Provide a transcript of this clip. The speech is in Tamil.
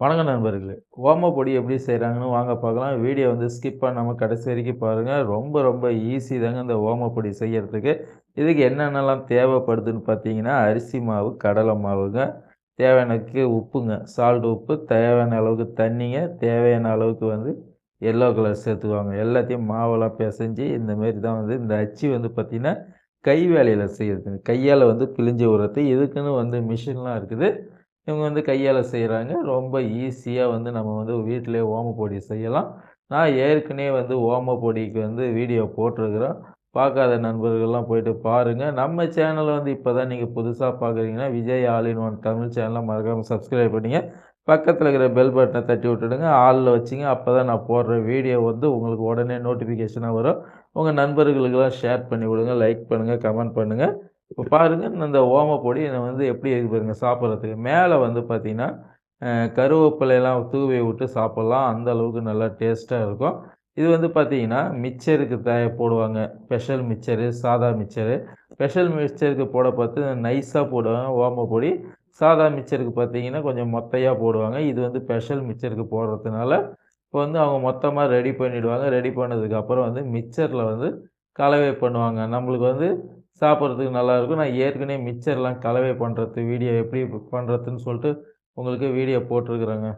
வணக்கம் நண்பர்களே. ஓமப்பொடி எப்படி செய்கிறாங்கன்னு வாங்க பார்க்கலாம். வீடியோ வந்து ஸ்கிப் பண்ணாமல் கடைசி வரைக்கும் பாருங்கள் ரொம்ப ரொம்ப ஈஸி தாங்க இந்த ஓமப்பொடி செய்கிறதுக்கு இதுக்கு என்னென்னலாம் தேவைப்படுதுன்னு பார்த்தீங்கன்னா அரிசி மாவு கடலை மாவுங்க. தேவையானக்கு உப்புங்க. சால்ட் உப்பு. தேவையான அளவுக்கு தண்ணிங்க. தேவையான அளவுக்கு வந்து எல்லோ கலர் சேர்த்துக்குவாங்க. எல்லாத்தையும் மாவெல்லாம் பிசைஞ்சு இந்த மாரி தான் வந்து இந்த அச்சு வந்து பார்த்திங்கன்னா கை வேலையில் செய்யறதுங்க கையால் வந்து பிழிஞ்சு விடுறது இதுக்குன்னு வந்து மிஷின்லாம் இருக்குது. இவங்க வந்து கையால் செய்கிறாங்க ரொம்ப ஈஸியாக வந்து நம்ம வந்து வீட்டிலே ஓமப்பொடி செய்யலாம். நான் ஏற்கனவே வந்து ஓமப்பொடிக்கு வந்து வீடியோ போட்டிருக்கிறோம் பார்க்காத நண்பர்கள்லாம் போயிட்டு பாருங்கள் நம்ம சேனலை வந்து இப்போ தான் நீங்கள் புதுசாக பார்க்குறீங்கன்னா Vijay all in one Tamil சேனலை மறக்காமல் சப்ஸ்கிரைப் பண்ணிங்க. பக்கத்தில் இருக்கிற பெல் பட்டனை தட்டி விட்டுடுங்க. ஆளில் வச்சிங்க. அப்போ தான் நான் போடுற வீடியோ வந்து உங்களுக்கு உடனே நோட்டிஃபிகேஷனாக வரும். உங்கள் நண்பர்களுக்கெல்லாம் ஷேர் பண்ணி விடுங்க. லைக் பண்ணுங்கள் கமெண்ட் பண்ணுங்கள் இப்போ பாருங்கள் இந்த ஓமப்பொடி இதை வந்து எப்படி இருக்கு பாருங்க சாப்பிட்றதுக்கு. மேலே வந்து பார்த்திங்கன்னா கருவேப்பிலையெல்லாம் தூவி விட்டு சாப்பிட்லாம். அந்த அளவுக்கு நல்லா டேஸ்ட்டாக இருக்கும். இது வந்து பார்த்திங்கன்னா மிக்சருக்கு த போடுவாங்க. ஸ்பெஷல் மிக்சரு சாதா மிக்சரு ஸ்பெஷல் மிக்சருக்கு போட பார்த்து நைஸாக போடுவாங்க. ஓமப்பொடி சாதா மிக்சருக்கு பார்த்தீங்கன்னா கொஞ்சம் மொத்தையாக போடுவாங்க. இது வந்து ஸ்பெஷல் மிக்சருக்கு போடுறதுனால இப்போ வந்து அவங்க மொத்தமாக ரெடி பண்ணிவிடுவாங்க ரெடி பண்ணதுக்கப்புறம் வந்து மிக்சரில் வந்து கலவை பண்ணுவாங்க. நம்மளுக்கு வந்து சாப்பிட்றதுக்கு நல்லாயிருக்கும். நான் ஏற்கனவே மிக்சர்லாம் கலவை பண்ணுறது வீடியோ எப்படி பண்ணுறதுன்னு சொல்லிட்டு உங்களுக்கு வீடியோ போட்டிருக்குறேங்க.